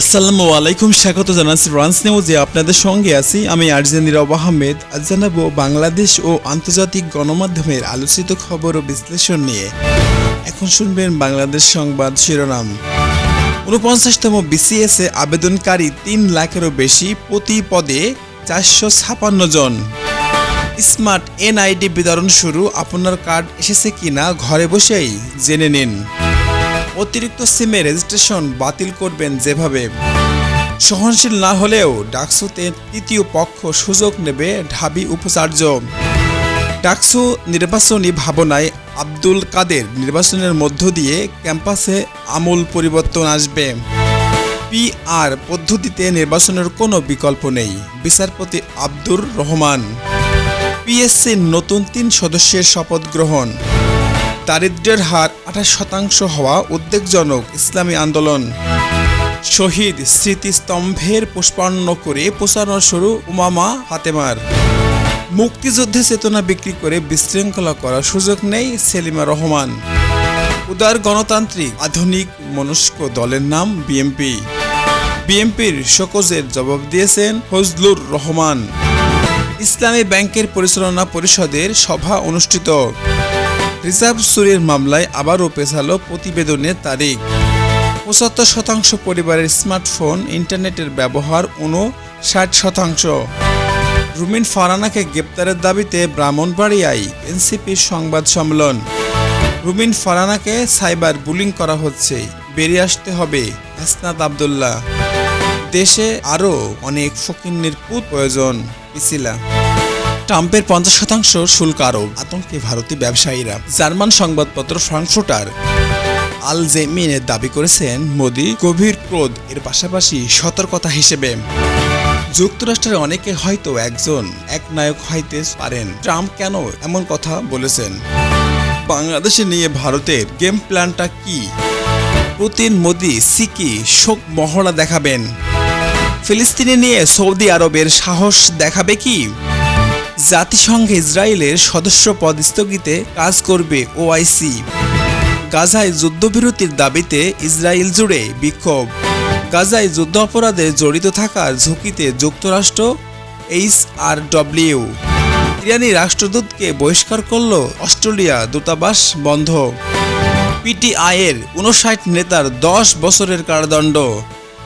আসসালামু আলাইকুম, স্বাগত জানাচ্ছি ফ্রান্স নিউজে আপনাদের সঙ্গে আছি আমি আরজেন নীরব আহমেদ। আজ জানাব বাংলাদেশ ও আন্তর্জাতিক গণমাধ্যমের আলোচিত খবর ও বিশ্লেষণ নিয়ে। এখন শুনবেন বাংলাদেশ সংবাদ শিরোনাম। উনপঞ্চাশতম বিসিএস এ আবেদনকারী তিন লাখেরও বেশি প্রতি পদে চারশো ছাপান্ন জন। স্মার্ট এনআইডি বিতরণ শুরু। আপনার কার্ড এসেছে কিনা ঘরে বসেই জেনে নিন। অতিরিক্ত সিমে রেজিস্ট্রেশন বাতিল করবেন যেভাবে। সহনশীল না হলেও ডাকসুতে তৃতীয় পক্ষ সুযোগ নেবে ঢাবি উপাচার্য। ডাকসু নির্বাচনী ভাবনায় আব্দুল কাদের নির্বাচনের মধ্য দিয়ে ক্যাম্পাসে আমূল পরিবর্তন আসবে। পিআর পদ্ধতিতে নির্বাচনের কোনো বিকল্প নেই, বিচারপতি আব্দুর রহমান। পিএসসির নতুন তিন সদস্যের শপথ গ্রহণ। দারিদ্র্যের হার আঠাশ শতাংশ হওয়া উদ্বেগজনক ইসলামী আন্দোলন। শহীদ স্মৃতিস্তম্ভের পুষ্পান্ন করে প্রচারণা শুরু উমামা ফাতেমার। মুক্তিযুদ্ধে চেতনা বিক্রি করে বিশৃঙ্খলা করার সুযোগ নেই সেলিমা রহমান। উদার গণতান্ত্রিক, আধুনিক, মনস্ক দলের নাম বিএমপি বিএমপির শোকজের জবাব দিয়েছেন ফজলুর রহমান। ইসলামী ব্যাংকের পরিচালনা পরিষদের সভা অনুষ্ঠিত। রিজার্ভ চুরির মামলায় আবারও পেছালো প্রতিবেদনের তারিখ। পঁচাত্তর শতাংশ পরিবারের স্মার্টফোন, ইন্টারনেটের ব্যবহার ষাট শতাংশ। রুমিন ফারানাকে গ্রেপ্তারের দাবিতে ব্রাহ্মণবাড়িয়ায় এনসিপির সংবাদ সম্মেলন। রুমিন ফারানাকে সাইবার বুলিং করা হচ্ছে। বেরিয়ে আসতে হবে হাসনাত আবদুল্লাহ। দেশে আরও অনেক ফকিন্নির পুত প্রয়োজন। পিছিলা ট্রাম্পের পঞ্চাশ শতাংশ শুল্ক আরোপ। আতঙ্কে ভারতীয় ব্যবসায়ীরা। জার্মান সংবাদপত্র ফ্রাঙ্কফুটার আল জেমিনের দাবি করেছেন, মোদি গভীর ক্রোধ, এর পাশাপাশি সতর্কতা হিসেবে। যুক্তরাষ্ট্রের অনেকে হয়তো একজন এক নায়ক হইতে পারেন। ট্রাম্প কেন এমন কথা বলেছেন? বাংলাদেশে নিয়ে ভারতের গেম প্ল্যানটা কি? পুতিন, মোদি, সিকি, শোক মহড়া দেখাবেন। ফিলিস্তিনি নিয়ে সৌদি আরবের সাহস দেখাবে কি? জাতিসংঘে ইসরায়েলের সদস্য পদ স্থগিতে কাজ করবে ওআইসি। গাজায় যুদ্ধবিরতির দাবিতে ইসরায়েল জুড়ে বিক্ষোভ। গাজায় যুদ্ধ অপরাধে জড়িত থাকার ঝুঁকিতে যুক্তরাষ্ট্র, এইচ আর ডব্লিউ। ইরানি রাষ্ট্রদূতকে বহিষ্কার করল অস্ট্রেলিয়া দূতাবাস বন্ধ। পিটিআইয়ের উনষাট নেতার দশ বছরের কারাদণ্ড।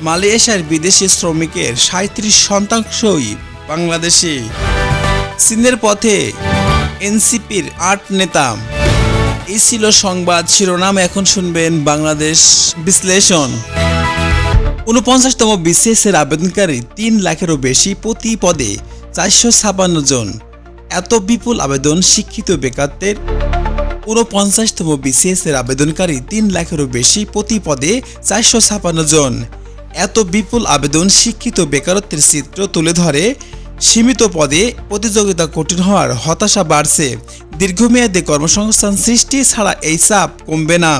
মালয়েশিয়ার বিদেশি শ্রমিকের সাঁত্রিশ শতাংশই বাংলাদেশি। চীনের পথে এনসিপির আট নেতা। এই ছিল সংবাদ শিরোনাম। এখন শুনবেন বাংলাদেশ বিশ্লেষণ। উনপঞ্চাশতম বিসিএস এর আবেদনকারী তিন লাখেরও বেশি প্রতি পদে চারশো ছাপান্ন জন। এত বিপুল আবেদন শিক্ষিত বেকারদের। উনপঞ্চাশতম বিসিএস এর আবেদনকারী তিন লাখেরও বেশি প্রতি পদে চারশো ছাপান্ন জন। এত বিপুল আবেদন শিক্ষিত বেকারত্বের চিত্র তুলে ধরে সীমিত পদে প্রতিযোগিতা কঠিন হওয়ার হতাশা বাড়ছে। দীর্ঘমেয়াদে কর্মসংস্থান সৃষ্টি ছাড়া এই চাপ কমবে না।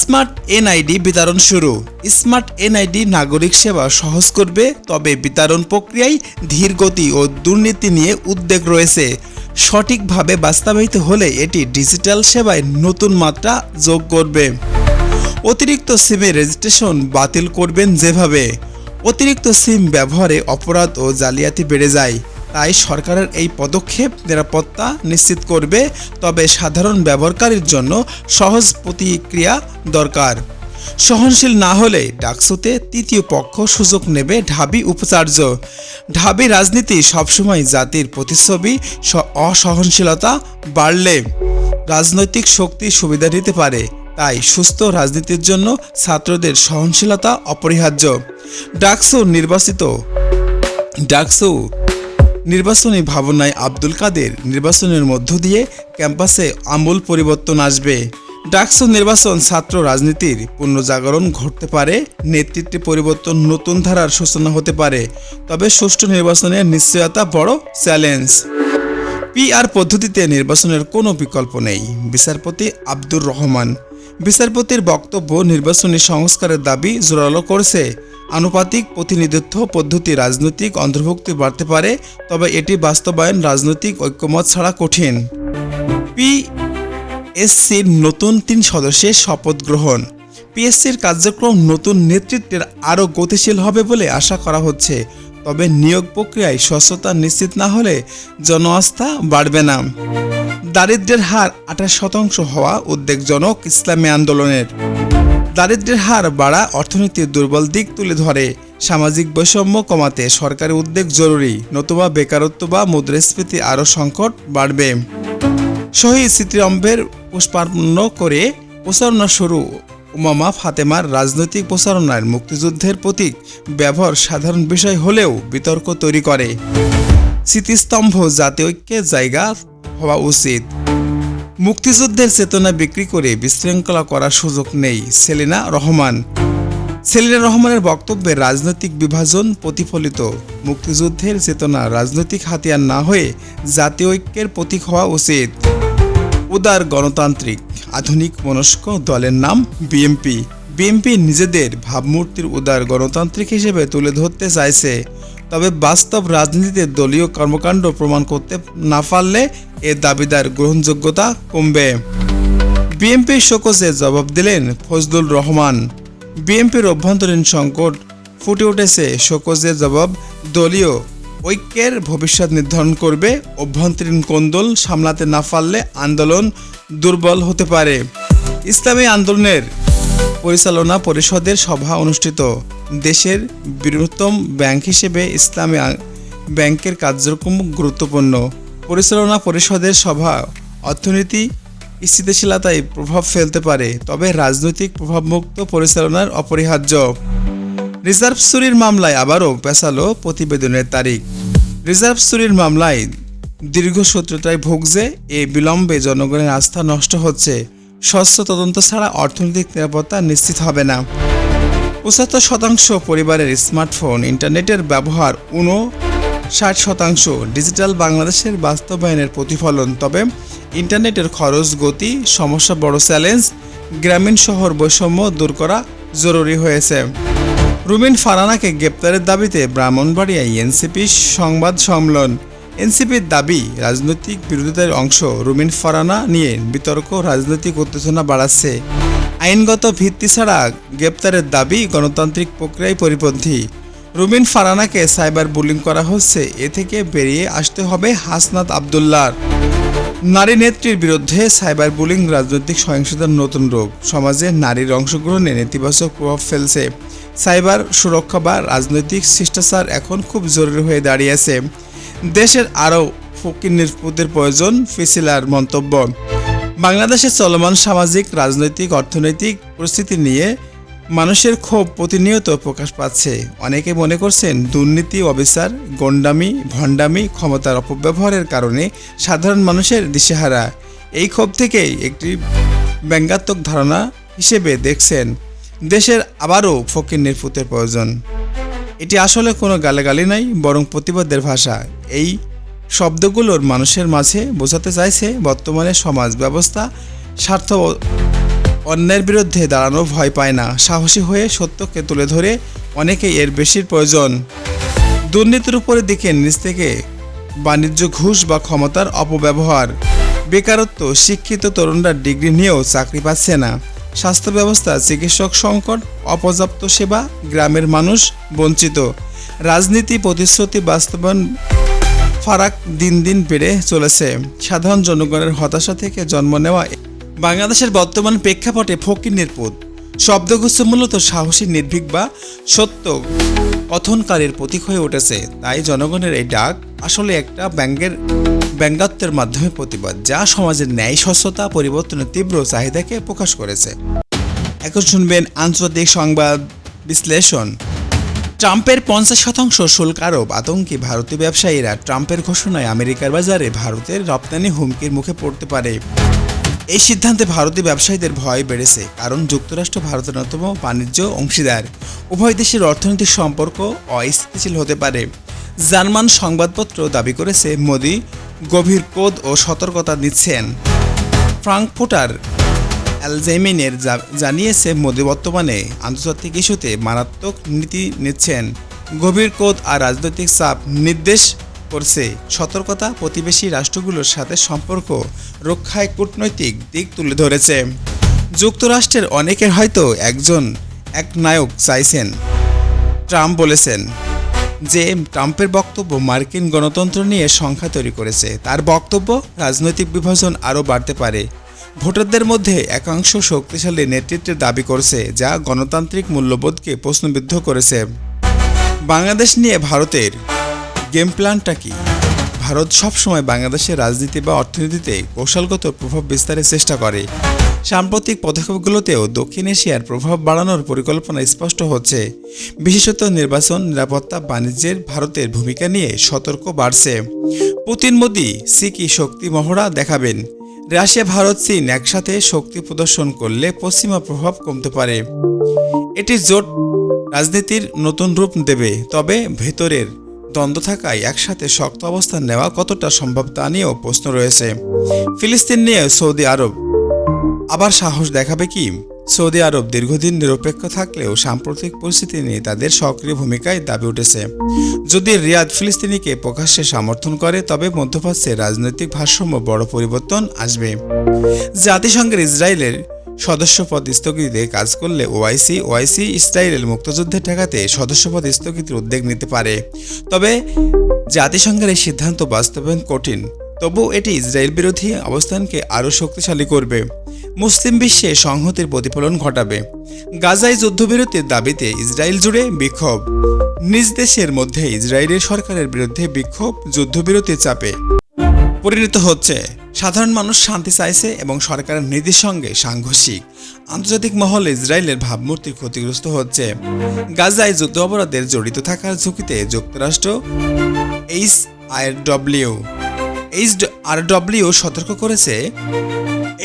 স্মার্ট এনআইডি বিতরণ শুরু। স্মার্ট এনআইডি নাগরিক সেবা সহজ করবে, তবে বিতরণ প্রক্রিয়ায় ধীর গতি ও দুর্নীতি নিয়ে উদ্বেগ রয়েছে। সঠিকভাবে বাস্তবায়িত হলে এটি ডিজিটাল সেবায় নতুন মাত্রা যোগ করবে। অতিরিক্ত সিমে রেজিস্ট্রেশন বাতিল করবেন যেভাবে। অতিরিক্ত সিম ব্যবহারে অপরাধ ও জালিয়াতি বেড়ে যায়। তাই সরকারের এই পদক্ষেপ নিরাপত্তা নিশ্চিত করবে, তবে সাধারণ ব্যবহারকারীর জন্য সহজ প্রতিক্রিয়া দরকার। সহনশীল না হলে ডাকসুতে তৃতীয় পক্ষ সুযোগ নেবে ঢাবি উপাচার্য। ঢাবি রাজনীতি সবসময় জাতির প্রতিচ্ছবি অসহনশীলতা বাড়লে রাজনৈতিক শক্তি সুবিধা নিতে পারে। তাই সুস্থ রাজনীতির জন্য ছাত্রদের সহনশীলতা অপরিহার্য। ডাকসু নির্বাচিত। ডাকসু নির্বাচনী ভাবনায় আব্দুল কাদের নির্বাচনের মধ্য দিয়ে ক্যাম্পাসে আমূল পরিবর্তন আসবে। ডাকসু নির্বাচন ছাত্র রাজনীতির পুনর্জাগরণ ঘটতে পারে, নেতৃত্বে পরিবর্তন নতুন ধারার সূচনা হতে পারে, তবে সুষ্ঠু নির্বাচনের নিশ্চয়তা বড় চ্যালেঞ্জ। পিআর পদ্ধতিতে নির্বাচনের কোনো বিকল্প নেই। বিচারপতি আব্দুর রহমান। বিচারপতির বক্তব্য নির্বাচনী সংস্কারের দাবি জোরালো করছে। আনুপাতিক প্রতিনিধিত্ব পদ্ধতি রাজনৈতিক অন্তর্ভুক্তি বাড়তে পারে, তবে এটি বাস্তবায়ন রাজনৈতিক ঐক্যমত ছাড়া কঠিন। পি এসসির নতুন তিন সদস্যের শপথ গ্রহণ। পিএসসির কার্যক্রম নতুন নেতৃত্বের আরও গতিশীল হবে বলে আশা করা হচ্ছে। তবে নিয়োগ প্রক্রিয়ায় স্বচ্ছতা নিশ্চিত না হলে জনআস্থা বাড়বে না। দারিদ্র্যের হার আঠাশ শতাংশ হওয়া উদ্বেগজনক ইসলামী আন্দোলনের। দারিদ্র্যের হার বাড়া অর্থনীতির দুর্বল দিক তুলে ধরে। সামাজিক বৈষম্য কমাতে সরকারি উদ্যোগ জরুরি, নতুবা বেকারত্ব বা মুদ্রাস্ফীতি আরও সংকট বাড়বে। শহীদ স্মৃতিরম্ভের পুষ্পার্পণ করে প্রচারণা শুরু। উমামা ফাতেমার রাজনৈতিক প্রচারণার মুক্তিযুদ্ধের প্রতীক ব্যবহার সাধারণ বিষয় হলেও বিতর্ক তৈরি করে। স্মৃতিস্তম্ভ জাতীয় ঐক্যের জায়গা হওয়া উচিত। মুক্তিযুদ্ধের চেতনা বিক্রি করে বিশৃঙ্খলা করার সুযোগ নেই সেলিনা রহমান। সেলিনা রহমানের বক্তব্যে রাজনৈতিক বিভাজন প্রতিফলিত। মুক্তিযুদ্ধের চেতনা রাজনৈতিক হাতিয়ার না হয়ে জাতীয় ঐক্যের প্রতীক হওয়া উচিত। উদার গণতান্ত্রিক, আধুনিক মনস্ক দলের নাম বিএমপি বিএমপি নিজেদের ভাবমূর্তির উদার গণতান্ত্রিক হিসেবে তুলে ধরতে চাইছে। তবে বাস্তব রাজনীতিতে দলীয় কর্মকাণ্ড প্রমাণ করতে না পারলে এ দাবিদার গ্রহণযোগ্যতা কমবে। বিএনপির শোকজে জবাব দিলেন ফজলুর রহমান। বিএনপির অভ্যন্তরীণ সংকট ফুটে উঠেছে শোকজের জবাব দলীয় ঐক্যের ভবিষ্যৎ নির্ধারণ করবে। অভ্যন্তরীণ কোন্দল সামলাতে না পারলে আন্দোলন দুর্বল হতে পারে। ইসলামী আন্দোলনের পরিচালনা পরিষদের সভা অনুষ্ঠিত। দেশের বৃহত্তম ব্যাংক হিসেবে ইসলামী ব্যাংকের কার্যক্রম গুরুত্বপূর্ণ। পরিচালনা পরিষদের সভা অর্থনীতি স্থিতিশীলতায় প্রভাব ফেলতে পারে, তবে রাজনৈতিক প্রভাবমুক্ত পরিচালনার অপরিহার্য। রিজার্ভ চুরির মামলায় আবারও পেছালো প্রতিবেদনের তারিখ। রিজার্ভ চুরির মামলায় দীর্ঘ দীর্ঘসূত্রতায় ভুগছে এ বিলম্বে জনগণের আস্থা নষ্ট হচ্ছে। স্বচ্ছ তদন্ত ছাড়া অর্থনৈতিক নিরাপত্তা নিশ্চিত হবে না। পঁচাত্তর শতাংশ পরিবারের স্মার্টফোন, ইন্টারনেটের ব্যবহার উনো ষাট শতাংশ ডিজিটাল বাংলাদেশের বাস্তবায়নের প্রতিফলন। তবে ইন্টারনেটের খরচ, গতি, সমস্যা বড় চ্যালেঞ্জ, গ্রামীণ শহর বৈষম্য দূর করা জরুরি হয়েছে। রুমিন ফারানাকে গ্রেপ্তারের দাবিতে ব্রাহ্মণবাড়িয়ায় এনসিপি সংবাদ সম্মেলন। এনসিপির দাবি, রাজনৈতিক বিরোধিতার অংশ রুমিন ফারানা নিয়ে বিতর্ক, রাজনৈতিক উত্তেজনা বাড়াচ্ছে। আইনগত ভিত্তি ছাড়া গ্রেপ্তারের দাবি গণতান্ত্রিক প্রক্রিয়ায় পরিপন্থী। রুমিন ফারানাকে সাইবার বুলিং করা হচ্ছে, এ থেকে বেরিয়ে আসতে হবে হাসনাত আবদুল্লার। নারী নেত্রীর বিরুদ্ধে সাইবার বুলিং রাজনৈতিক সহিংসতার নতুন রূপ। সমাজে নারীর অংশগ্রহণে নেতিবাচক প্রভাব ফেলছে। সাইবার সুরক্ষা বা রাজনৈতিক শিষ্টাচার এখন খুব জরুরি হয়ে দাঁড়িয়েছে দেশের আরও ফকির নিরাপত্তার প্রয়োজন ফিসিলার মন্তব্য। বাংলাদেশের চলমান সামাজিক, রাজনৈতিক, অর্থনৈতিক পরিস্থিতি নিয়ে মানুষের ক্ষোভ প্রতিনিয়ত প্রকাশ পাচ্ছে। অনেকে মনে করছেন দুর্নীতি, অবিচার গন্ডামি ভণ্ডামি ক্ষমতার অপব্যবহারের কারণে সাধারণ মানুষের দিশেহারা। এই ক্ষোভ থেকেই একটি ব্যঙ্গাত্মক ধারণা হিসেবে দেখছেন দেশের আবারও ফকির নির্পুতের প্রয়োজন। এটি আসলে কোনো গালাগালি নাই, বরং প্রতিবাদের ভাষা। এই শব্দগুলোর মানুষের মাঝে বোঝাতে চাইছে বর্তমানে সমাজ ব্যবস্থা স্বার্থ অন্যের বিরুদ্ধে দাঁড়ানো ভয় পায় না। সাহসী হয়ে সত্যকে তুলে ধরে অনেকেই এর বেশির প্রয়োজন। দুর্নীতির উপরে দিকে নিজ থেকে বাণিজ্য ঘুষ বা ক্ষমতার অপব্যবহার। বেকারত্ব, শিক্ষিত তরুণরা ডিগ্রি নিয়েও চাকরি পাচ্ছে না। স্বাস্থ্য ব্যবস্থা, চিকিৎসক সংকট, অপর্যাপ্ত সেবা, গ্রামের মানুষ বঞ্চিত। রাজনীতি, প্রতিশ্রুতি, বাস্তবায়ন ফারাক দিন দিন বেড়ে চলেছে। সাধারণ জনগণের হতাশা থেকে জন্ম নেওয়া বাংলাদেশের বর্তমান প্রেক্ষাপটে ফকির নির্পুত শব্দগুচ্ছ মূলত সাহসী, নির্ভীক বা সত্য কথনকারীর প্রতীক হয়ে উঠেছে। তাই জনগণের এই ডাক আসলে একটা ব্যঙ্গের ব্যঙ্গাত্বের মাধ্যমে প্রতিবাদ, যা সমাজের ন্যায়, স্বচ্ছতা, পরিবর্তনের তীব্র চাহিদাকে প্রকাশ করেছে। এখন শুনবেন আন্তর্জাতিক সংবাদ বিশ্লেষণ। ট্রাম্পের পঞ্চাশ শতাংশ শুল্ক আরোপ, আতঙ্কী ভারতীয় ব্যবসায়ীরা ট্রাম্পের ঘোষণায় আমেরিকার বাজারে ভারতের রপ্তানি হুমকির মুখে পড়তে পারে। এই সিদ্ধান্তে ভারতীয় ব্যবসায়ীদের ভয় বেড়েছে, কারণ যুক্তরাষ্ট্র ভারতের অন্যতম বাণিজ্য অংশীদার। উভয় দেশের অর্থনৈতিক সম্পর্ক অস্থিতিশীল হতে পারে। জার্মান সংবাদপত্র দাবি করেছে, মোদি গভীর কোদ ও সতর্কতা দিচ্ছেন ফ্রাঙ্কফুটার অ্যালজেমিনের জানিয়েছে, মোদি বর্তমানে আন্তর্জাতিক ইস্যুতে মারাত্মক নীতি নিচ্ছেন। গভীর কোদ আর রাজনৈতিক চাপ নির্দেশ করছে। সতর্কতা প্রতিবেশী রাষ্ট্রগুলোর সাথে সম্পর্ক রক্ষায় কূটনৈতিক দিক তুলে ধরেছে। যুক্তরাষ্ট্রের অনেকের হয়তো একজন এক নায়ক চাইছেন। ট্রাম্প বলেছেন যে, ট্রাম্পের বক্তব্য মার্কিন গণতন্ত্র নিয়ে সংখ্যা তৈরি করেছে। তার বক্তব্য রাজনৈতিক বিভাজন আরও বাড়তে পারে। ভোটারদের মধ্যে একাংশ শক্তিশালী নেতৃত্বের দাবি করছে, যা গণতান্ত্রিক মূল্যবোধকে প্রশ্নবিদ্ধ করেছে। বাংলাদেশ নিয়ে ভারতের গেম প্ল্যানটা কি? ভারত সবসময় বাংলাদেশের রাজনীতি বা অর্থনীতিতে কৌশলগত প্রভাব বিস্তারের চেষ্টা করে। সাম্প্রতিক পদক্ষেপগুলোতেও দক্ষিণ এশিয়ার প্রভাব বাড়ানোর পরিকল্পনা স্পষ্ট হচ্ছে। বিশেষত নির্বাচন, নিরাপত্তা, বাণিজ্যের ভারতের ভূমিকা নিয়ে সতর্ক বাড়ছে। পুতিন মোদি, সিকি শক্তি মহড়া দেখাবেন। রাশিয়া, ভারত, চীন একসাথে শক্তি প্রদর্শন করলে পশ্চিমা প্রভাব কমতে পারে। এটি জোট রাজনীতির নতুন রূপ দেবে, তবে ভেতরের দ্বন্দ্ব থাকায় একসাথে শক্ত অবস্থান নেওয়া কতটা সম্ভব তা নিয়েও প্রশ্ন রয়েছে। ফিলিস্তিন নিয়ে সৌদি আরব। আবার সাহস দেখাবে কি? সৌদি আরব দীর্ঘদিন নিরপেক্ষ থাকলেও সাম্প্রতিক পরিস্থিতি নিয়ে তাদের সক্রিয় ভূমিকায় দাবি উঠেছে। যদি রিয়াদ ফিলিস্তিনিকে প্রকাশ্যে সমর্থন করে, তবে মধ্যপ্রাচ্যে রাজনৈতিক ভারসাম্য বড় পরিবর্তন আসবে। জাতিসংঘের ইসরায়েলের সদস্যপদ স্থগিতে কাজ করলে ওআইসি ওআইসি ইসরায়েলের মুক্তযুদ্ধের ঠেকাতে সদস্যপদ স্থগিতের উদ্যোগ নিতে পারে। তবে জাতিসংঘের এই সিদ্ধান্ত বাস্তবায়ন কঠিন। তবু এটি ইসরায়েল বিরোধী অবস্থানকে আরও শক্তিশালী করবে। মুসলিম বিশ্বে সংহতির প্রতিফলন ঘটাবে। গাজায় যুদ্ধবিরতির দাবিতে ইসরায়েল জুড়ে বিক্ষোভ। নিজ দেশের মধ্যে ইসরায়েলের সরকারের বিরুদ্ধে বিক্ষোভ, যুদ্ধবিরতির চাপে। পরিণত হচ্ছে সাধারণ মানুষ শান্তি চাইছে এবং সরকারের নীতির সঙ্গে সাংঘর্ষিক। আন্তর্জাতিক মহলে ইসরায়েলের ভাবমূর্তি ক্ষতিগ্রস্ত হচ্ছে। গাজায় যুদ্ধ অপরাধের জড়িত থাকার ঝুঁকিতে যুক্তরাষ্ট্র H R W. H R W সতর্ক করেছে।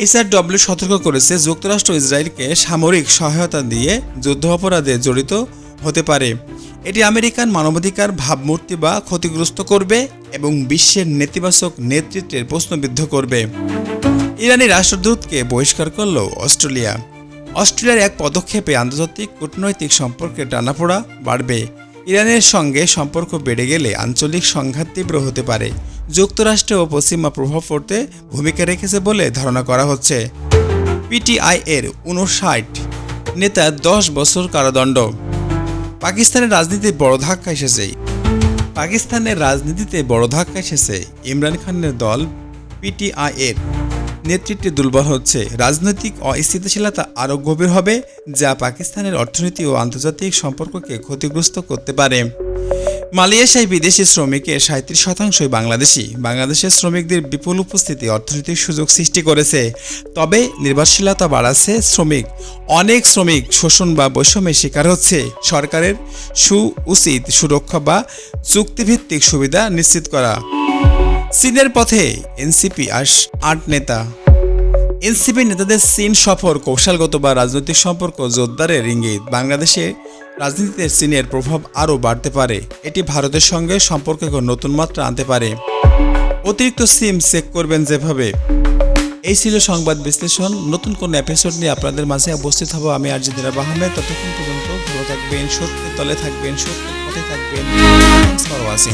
এইচ আর ডব্লিউ সতর্ক করেছে যুক্তরাষ্ট্র ইসরায়েলকে সামরিক সহায়তা দিয়ে যুদ্ধ অপরাধে জড়িত হতে পারে। এটি আমেরিকান মানবাধিকার ভাবমূর্তি বা ক্ষতিগ্রস্ত করবে এবং বিশ্বের নেতিবাচক নেতৃত্বের প্রশ্নবিদ্ধ করবে। ইরানি রাষ্ট্রদূতকে বহিষ্কার করল অস্ট্রেলিয়া। অস্ট্রেলিয়ার এক পদক্ষেপে আন্তর্জাতিক কূটনৈতিক সম্পর্কে টানাপোড়া বাড়বে। ইরানের সঙ্গে সম্পর্ক বেড়ে গেলে আঞ্চলিক সংঘাত তীব্র হতে পারে। যুক্তরাষ্ট্র ও পশ্চিমা প্রভাব পড়তে ভূমিকা রেখেছে বলে ধারণা করা হচ্ছে। পিটিআই এর উনষাট নেতা দশ বছর কারাদণ্ড। পাকিস্তানের রাজনীতিতে বড় ধাক্কা এসেছে। পাকিস্তানের রাজনীতিতে বড় ধাক্কা এসেছে ইমরান খানের দল পিটিআই এর নেতৃত্বে দুর্বল হচ্ছে। রাজনৈতিক অস্থিতিশীলতা আরও গভীর হবে, যা পাকিস্তানের অর্থনীতি ও আন্তর্জাতিক সম্পর্ককে ক্ষতিগ্রস্ত করতে পারে। মালয়েশিয়ায় বিদেশি শ্রমিকের সাঁত্রিশ শতাংশই বাংলাদেশি। বাংলাদেশের শ্রমিকদের বিপুল উপস্থিতি অর্থনৈতিক সুযোগ সৃষ্টি করেছে। তবে নির্ভরশীলতা বাড়াচ্ছে শ্রমিক। অনেক শ্রমিক শোষণ বা বৈষম্যের শিকার হচ্ছে। সরকারের সু উচিত সুরক্ষা বা চুক্তিভিত্তিক সুবিধা নিশ্চিত করা। চীনের পথে এনসিপি আস আট নেতা। এনসিপি নেতাদের চীন সফর কৌশলগত বা রাজনৈতিক সম্পর্ক জোরদারের ইঙ্গিত। বাংলাদেশে রাজনীতিতে চীনের প্রভাব আরও বাড়তে পারে। এটি ভারতের সঙ্গে সম্পর্কে এক নতুন মাত্রা আনতে পারে। অতিরিক্ত সিম চেক করবেন যেভাবে। এই ছিল সংবাদ বিশ্লেষণ। নতুন কোন এপিসোড নিয়ে আপনাদের মাঝে উপস্থিত হব আমি আরজিদিনা আহমেদ। ততক্ষণ পর্যন্ত ভালো থাকবেন, সত্যের তলে থাকবেন, সত্যের পথে থাকবেন। For watching.